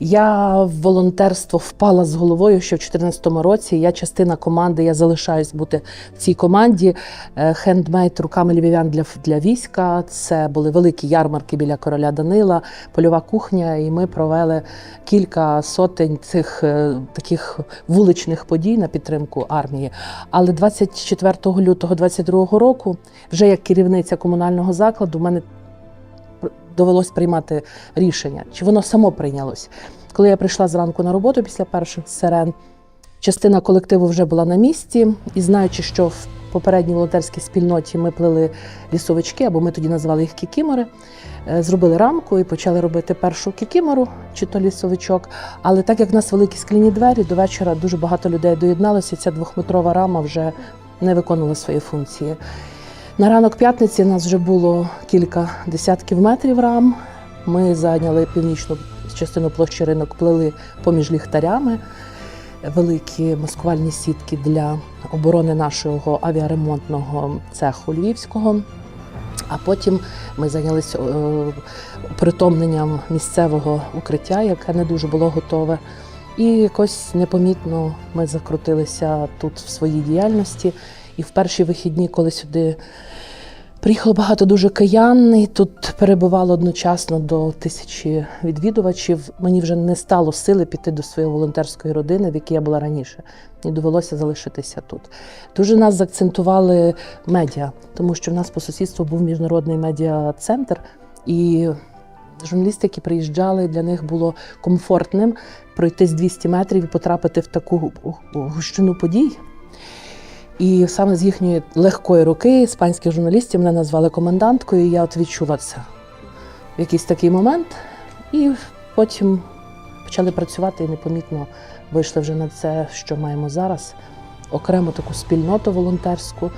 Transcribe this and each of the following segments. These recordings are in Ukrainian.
Я в волонтерство впала з головою ще в 2014 році. Я частина команди, я залишаюсь бути в цій команді. Е, Хендмейд руками львів'ян для, для війська. Це були великі ярмарки біля короля Данила, польова кухня. І ми провели кілька сотень цих е, таких вуличних подій на підтримку армії. Але 24 лютого 2022 року, вже як керівниця комунального закладу, в мене довелось приймати рішення, чи воно само прийнялось. Коли я прийшла зранку на роботу після перших сирен, частина колективу вже була на місці, і знаючи, що в попередній волонтерській спільноті ми плели лісовички, або ми тоді називали їх кікімори, е, зробили рамку і почали робити першу кікімору, чи то лісовичок. Але так як в нас великі скляні двері, до вечора дуже багато людей доєдналося, і ця двохметрова рама вже не виконувала свої функції. На ранок п'ятниці нас вже було кілька десятків метрів рам. Ми зайняли північну частину площі ринок, плели поміж ліхтарями великі маскувальні сітки для оборони нашого авіаремонтного цеху львівського. А потім ми зайнялися е, притомненням місцевого укриття, яке не дуже було готове. І якось непомітно ми закрутилися тут в своїй діяльності. І в перші вихідні, коли сюди приїхало багато дуже киян, і тут перебувало одночасно до тисячі відвідувачів. Мені вже не стало сили піти до своєї волонтерської родини, в якій я була раніше. І довелося залишитися тут. Дуже нас заакцентували медіа, тому що в нас по сусідству був міжнародний медіа-центр, і журналісти, які приїжджали, для них було комфортним пройти з 200 метрів і потрапити в таку гущину подій. І саме з їхньої легкої руки іспанських журналістів мене назвали коменданткою, і я от відчула це в якийсь такий момент. І потім почали працювати і непомітно вийшли вже на це, що маємо зараз. Окремо таку спільноту волонтерську.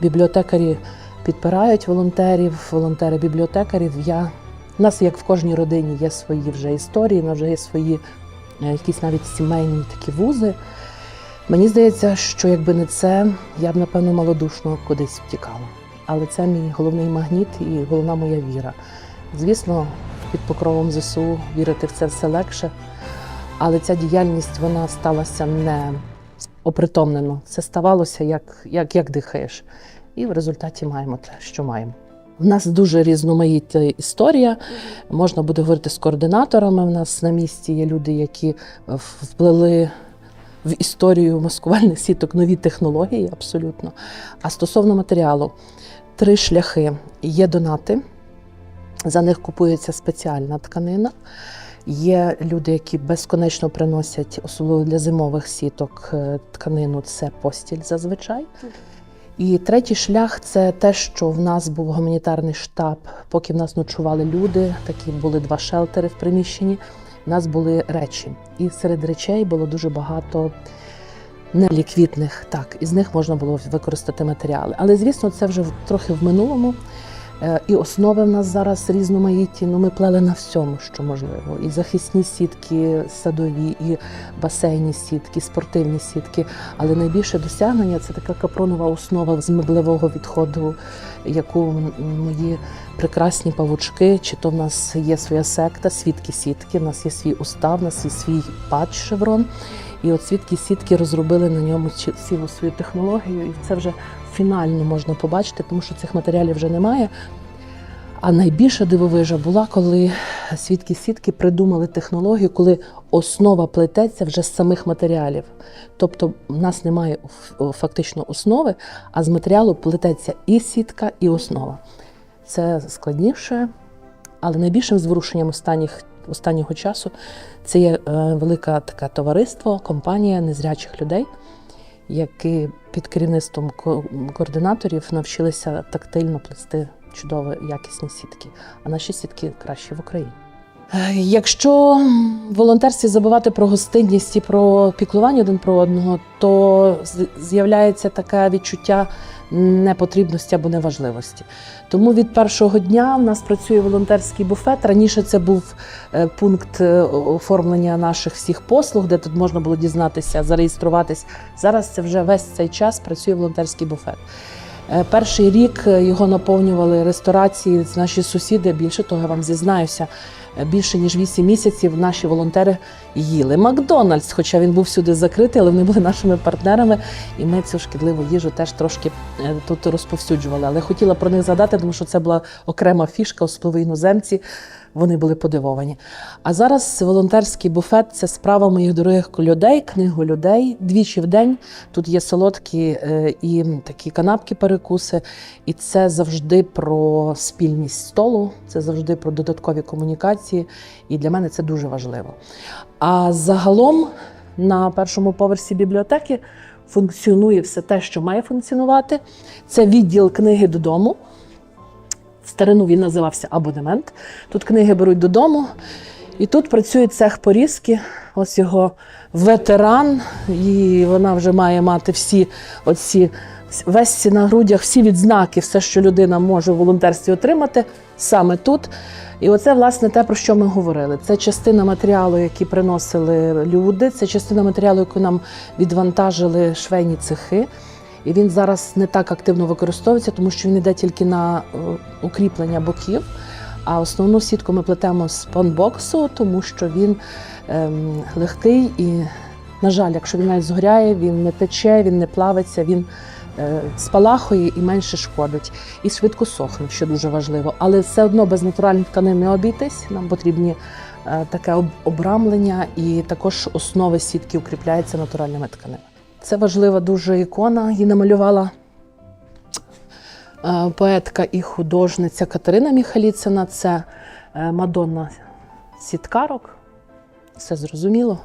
Бібліотекарі підпирають волонтерів, волонтери бібліотекарів. Я... У нас, як в кожній родині, є свої вже історії, вже є свої е, якісь навіть сімейні такі вузи. Мені здається, що якби не це, я б напевно малодушно кудись втікала. Але це мій головний магніт і головна моя віра. Звісно, під покровом ЗСУ вірити в це все легше, але ця діяльність вона сталася не опритомнено. Це ставалося як, як, як дихаєш. І в результаті маємо те, що маємо. У нас дуже різноманітна історія. Можна буде говорити з координаторами. У нас на місці є люди, які вплили в історію маскувальних сіток нові технології, абсолютно. А стосовно матеріалу, три шляхи. Є донати, за них купується спеціальна тканина. Є люди, які безконечно приносять, особливо для зимових сіток, е, тканину це постіль зазвичай. І третій шлях це те, що в нас був гуманітарний штаб, поки в нас ночували люди. Такі були два шелтери в приміщенні. Нас були речі, і серед речей було дуже багато неліквітних. Так, із них можна було використати матеріали. Але звісно, це вже трохи в минулому. Е, І основи в нас зараз різноманітні. Ну, ми плели на всьому, що можливо. І захисні сітки, садові, і басейні сітки, спортивні сітки. Але найбільше досягнення це така капронова основа з меблевого відходу, яку мої прекрасні павучки, чи то в нас є своя секта, свідки сітки, в нас є свій устав, в нас є свій патч шеврон. І от свідки сітки розробили на ньому ці- цілу свою технологію, і це вже фінально можна побачити, тому що цих матеріалів вже немає. А найбільша дивовижа була, коли свідки сітки придумали технологію, коли основа плететься вже з самих матеріалів. Тобто в нас немає фактично основи, а з матеріалу плететься і сітка, і основа. Це складніше, але найбільшим зворушенням останніх, останнього часу це є е, велике таке товариство, компанія незрячих людей, які під керівництвом ко- координаторів навчилися тактильно плести чудові якісні сітки. А наші сітки кращі в Україні. Е, Якщо в волонтерстві забувати про гостинність і про піклування один про одного, то з'являється таке відчуття непотрібності або неважливості. Тому від першого дня в нас працює волонтерський буфет. Раніше це був е, пункт е, оформлення наших всіх послуг, де тут можна було дізнатися, зареєструватись. Зараз це вже весь цей час працює волонтерський буфет. Перший рік його наповнювали ресторації, наші сусіди. Більше того, я вам зізнаюся, більше ніж 8 місяців наші волонтери їли Макдональдс, хоча він був сюди закритий, але вони були нашими партнерами, і ми цю шкідливу їжу теж трошки е, тут розповсюджували. Але хотіла про них згадати, тому що це була окрема фішка, особливо іноземці. Вони були подивовані. А зараз волонтерський буфет це справа моїх дорогих людей, книгу людей. Двічі в день тут є солодкі е, і такі канапки, перекуси. І це завжди про спільність столу, це завжди про додаткові комунікації. І для мене це дуже важливо. А загалом на першому поверсі бібліотеки функціонує все те, що має функціонувати. Це відділ книги додому. Старину він називався абонемент. Тут книги беруть додому. І тут працює цех порізки. Ось його ветеран, і вона вже має мати всі оці весь на грудях, всі відзнаки, все, що людина може в волонтерстві отримати, саме тут. І оце, власне, те, про що ми говорили. Це частина матеріалу, який приносили люди, це частина матеріалу, яку нам відвантажили швейні цехи. І він зараз не так активно використовується, тому що він йде тільки на е, укріплення боків. А основну сітку ми плетемо з панбоксу, тому що він ем, легкий і, на жаль, якщо він навіть згоряє, він не тече, він не плавиться, він е, спалахує і менше шкодить. І швидко сохне, що дуже важливо. Але все одно без натуральних тканин не обійтись. Нам потрібні е, таке обрамлення, і також основи сітки укріпляються натуральними тканинами. Це важлива дуже ікона. Її намалювала е, поетка і художниця Катерина Міхаліцина. Це е, Мадонна Сіткарок. Все зрозуміло.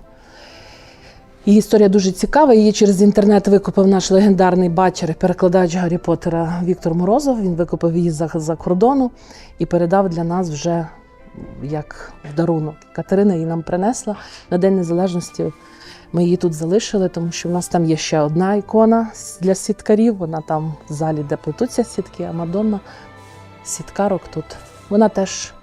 Її історія дуже цікава. Її через інтернет викупив наш легендарний бачер перекладач Гаррі Поттера Віктор Морозов. Він викупив її за, за кордону і передав для нас вже як в дарунок. Катерина її нам принесла на День Незалежності. Ми її тут залишили, тому що в нас там є ще одна ікона для сіткарів. Вона там в залі, де плетуться сітки, а Мадонна сіткарок тут. Вона теж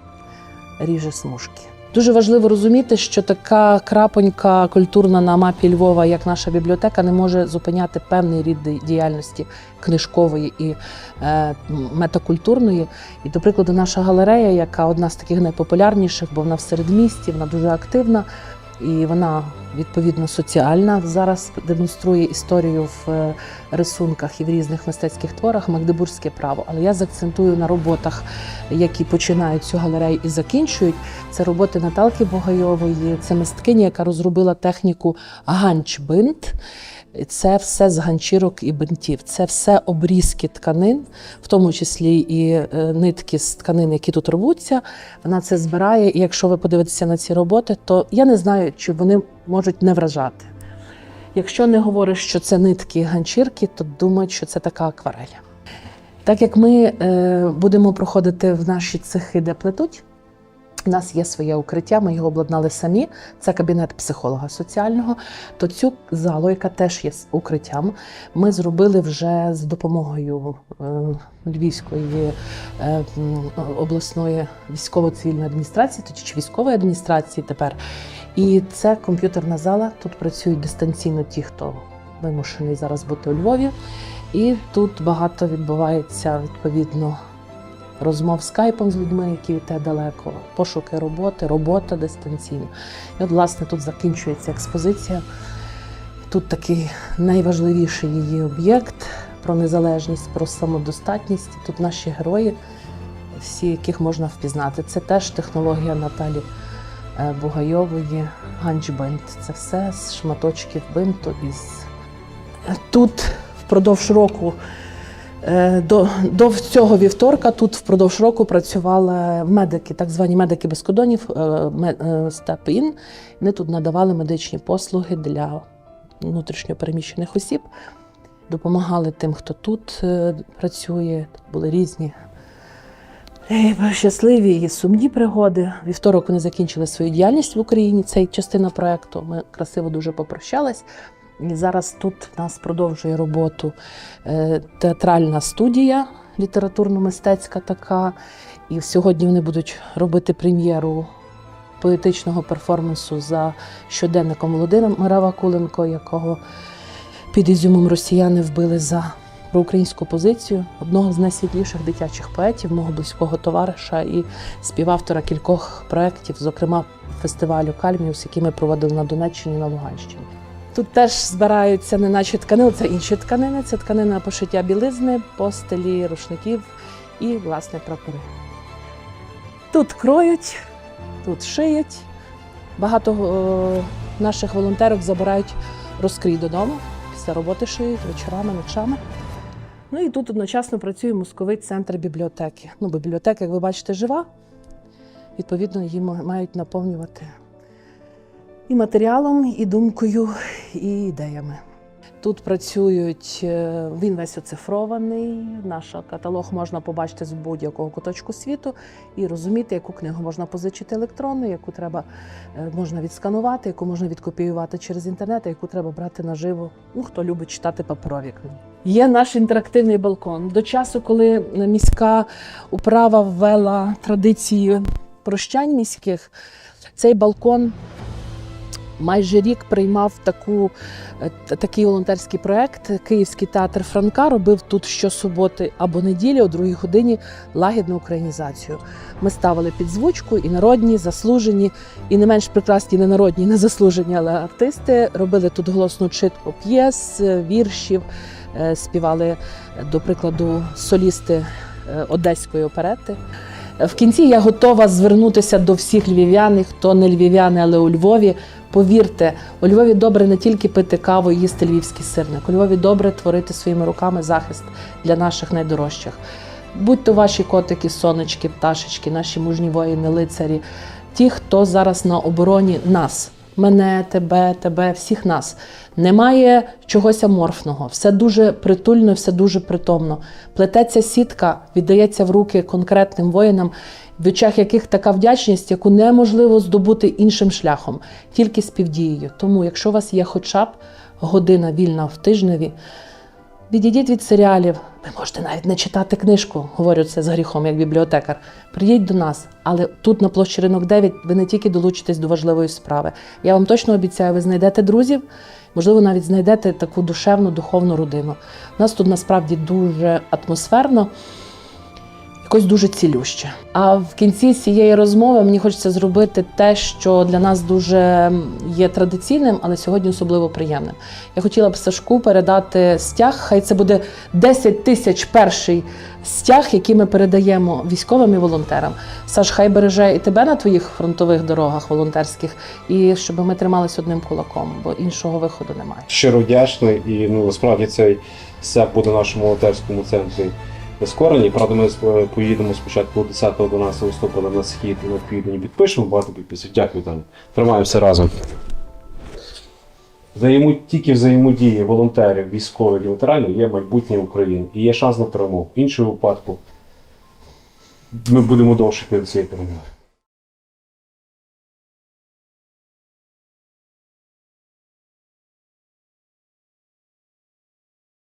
ріже смужки. Дуже важливо розуміти, що така крапонька культурна на мапі Львова, як наша бібліотека, не може зупиняти певний рід діяльності книжкової і е, метакультурної. І, до прикладу, наша галерея, яка одна з таких найпопулярніших, бо вона в середмісті, вона дуже активна. І вона відповідно соціальна. Зараз демонструє історію в е, рисунках і в різних мистецьких творах Магдебурзьке право. Але я заакцентую на роботах, які починають цю галерею і закінчують. Це роботи Наталки Богайової, це мисткиня, яка розробила техніку ганчбинт. Це все з ганчірок і бинтів. Це все обрізки тканин, в тому числі і е, нитки з тканин, які тут рвуться. Вона це збирає. І якщо ви подивитеся на ці роботи, то я не знаю, чи вони можуть не вражати. Якщо не говориш, що це нитки ганчірки, то думають, що це така акварель. Так як ми е, будемо проходити в наші цехи, де плетуть, у нас є своє укриття, ми його обладнали самі. Це кабінет психолога соціального. То цю залу, яка теж є укриттям, ми зробили вже з допомогою е, Львівської е, обласної військово-цивільної адміністрації, чи військової адміністрації тепер. І це комп'ютерна зала. Тут працюють дистанційно ті, хто вимушений зараз бути у Львові. І тут багато відбувається відповідно розмов скайпом з людьми, які від тебе далеко, пошуки роботи, робота дистанційно. І от, власне, тут закінчується експозиція. Тут такий найважливіший її об'єкт про незалежність, про самодостатність. Тут наші герої, всі, яких можна впізнати. Це теж технологія Наталі е, Бугайової, ганчбинт. Це все з шматочків бинту із тут впродовж року. Е, До, до цього вівторка тут впродовж року працювали медики, так звані медики без кордонів, е, ме- е. Вони тут надавали медичні послуги для внутрішньопереміщених осіб, допомагали тим, хто тут е, працює. Тут були різні щасливі і сумні пригоди. Вівторок вони закінчили свою діяльність в Україні. Це частина проекту. Ми красиво дуже попрощались. І зараз тут в нас продовжує роботу е, театральна студія, літературно-мистецька така. І сьогодні вони будуть робити прем'єру поетичного перформансу за щоденником Володимира Вакуленко, якого під Ізюмом росіяни вбили за про українську позицію одного з найсвітліших дитячих поетів, мого близького товариша і співавтора кількох проєктів, зокрема фестивалю Кальміус, який ми проводили на Донеччині на Луганщині. Тут теж збираються не наче тканини, це інші тканини. Це тканина пошиття білизни, постелі, рушників і, власне, прапори. Тут кроють, тут шиють. Багато е, наших волонтерок забирають розкрій додому, після роботи шиють вечорами, ночами. Ну і тут одночасно працює мозковий центр бібліотеки. Ну, бібліотека, як ви бачите, жива. Відповідно, її мають наповнювати і матеріалом, і думкою, і ідеями. Тут працюють, е, він весь оцифрований. Наш каталог можна побачити з будь-якого куточку світу і розуміти, яку книгу можна позичити електронно, яку треба е, можна відсканувати, яку можна відкопіювати через інтернет, яку треба брати наживо. Ну, хто любить читати паперові книги. Є наш інтерактивний балкон. До часу, коли міська управа ввела традиції прощань міських, цей балкон майже рік приймав таку, е, такий волонтерський проект. Київський театр Франка робив тут щосуботи або неділі о другій годині лагідну українізацію. Ми ставили підзвучку і народні, заслужені, і не менш прекрасні не народні, не заслужені, але артисти робили тут голосну читку п'єс, е, віршів, е, співали, до прикладу, солісти одеської оперети. В кінці я готова звернутися до всіх львів'ян, хто не львів'яни, але у Львові. Повірте, у Львові добре не тільки пити каву і їсти львівський сирник. У Львові добре творити своїми руками захист для наших найдорожчих. Будь то ваші котики, сонечки, пташечки, наші мужні воїни, лицарі, ті, хто зараз на обороні нас, мене, тебе, тебе, всіх нас. Немає чогось аморфного, все дуже притульно, все дуже притомно. Плететься сітка, віддається в руки конкретним воїнам, в очах яких така вдячність, яку неможливо здобути іншим шляхом, тільки співдією. Тому, якщо у вас є хоча б година вільна в тижневі, Відійдіть від серіалів. Ви можете навіть не читати книжку, говорю це з гріхом, як бібліотекар. Приїдь до нас, але тут на площі ринок 9 ви не тільки долучитесь до важливої справи. Я вам точно обіцяю, ви знайдете друзів, можливо, навіть знайдете таку душевну, духовну родину. У нас тут насправді дуже атмосферно. Якось дуже цілюще. А в кінці цієї розмови мені хочеться зробити те, що для нас дуже є традиційним, але сьогодні особливо приємним. Я хотіла б Сашку передати стяг. Хай це буде 10 тисяч перший стяг, який ми передаємо військовим і волонтерам. Саш, хай береже і тебе на твоїх фронтових дорогах волонтерських, і щоб ми трималися одним кулаком, бо іншого виходу немає. щиро вдячний і ну насправді цей стяг буде нашому волонтерському центрі прискорений. Правда, ми поїдемо спочатку 10-12 листопада на схід на південь підпишемо багато підписів. Дякую Таня. Тримаємося разом. Взаємо, тільки взаємодії волонтерів, військових і ветеранів є майбутнє України і є шанс на перемогу. В іншому випадку ми будемо довше до цієї перемоги.